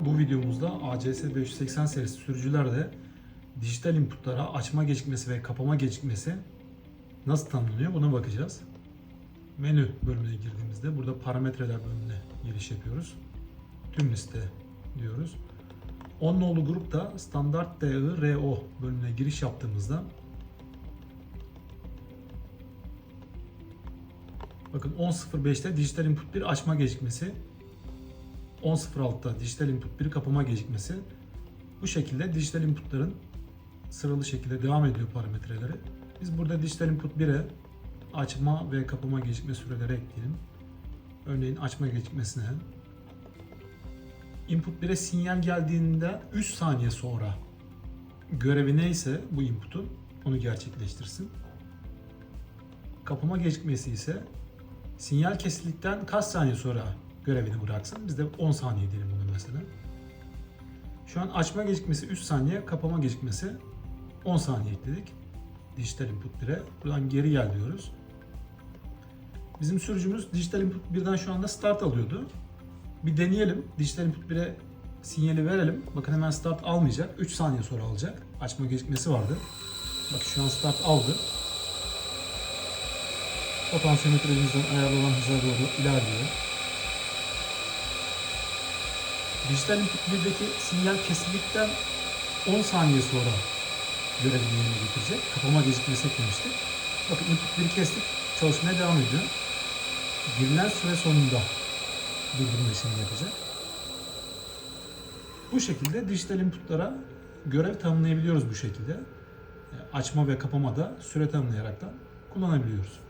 Bu videomuzda ACS 580 serisi sürücülerde dijital inputlara açma gecikmesi ve kapama gecikmesi nasıl tanımlanıyor buna bakacağız. Menü bölümüne girdiğimizde burada parametreler bölümüne giriş yapıyoruz. Tüm liste diyoruz. 10 nolu grupta standart DI RO bölümüne giriş yaptığımızda Bakın 10.05'te dijital input 1 açma gecikmesi 10.06'da dijital input 1 kapama gecikmesi bu şekilde dijital inputların sıralı şekilde devam ediyor parametreleri. Biz burada dijital input 1'e açma ve kapama gecikme süreleri ekleyelim. Örneğin açma gecikmesine input 1'e sinyal geldiğinde 3 saniye sonra görevi neyse bu input'un onu gerçekleştirsin. Kapama gecikmesi ise sinyal kesildikten kaç saniye sonra görevini bıraksın. Biz de 10 saniye diyelim bunu mesela. Şu an açma gecikmesi 3 saniye, kapama gecikmesi 10 saniye ekledik. Dijital inputlere. Buradan geri gel diyoruz. Bizim sürücümüz dijital input 1'den şu anda start alıyordu. Bir deneyelim. Dijital input 1'e sinyali verelim. Bakın hemen start almayacak. 3 saniye sonra alacak. Açma gecikmesi vardı. Bak şu an start aldı. Potansiyometremizden ayarlanan hıza doğru ilerliyor. Dijital input 1'deki sinyal kesildikten 10 saniye sonra görevini yerine getirecek. Kapama gecikmesi eklemiştik. Bakın input 1'i kestik. Çalışmaya devam ediyor. Girilen süre sonunda durdurma yapacak. Bu şekilde dijital inputlara görev tanımlayabiliyoruz bu şekilde. Açma ve kapamada süre tanımlayarak da kullanabiliyoruz.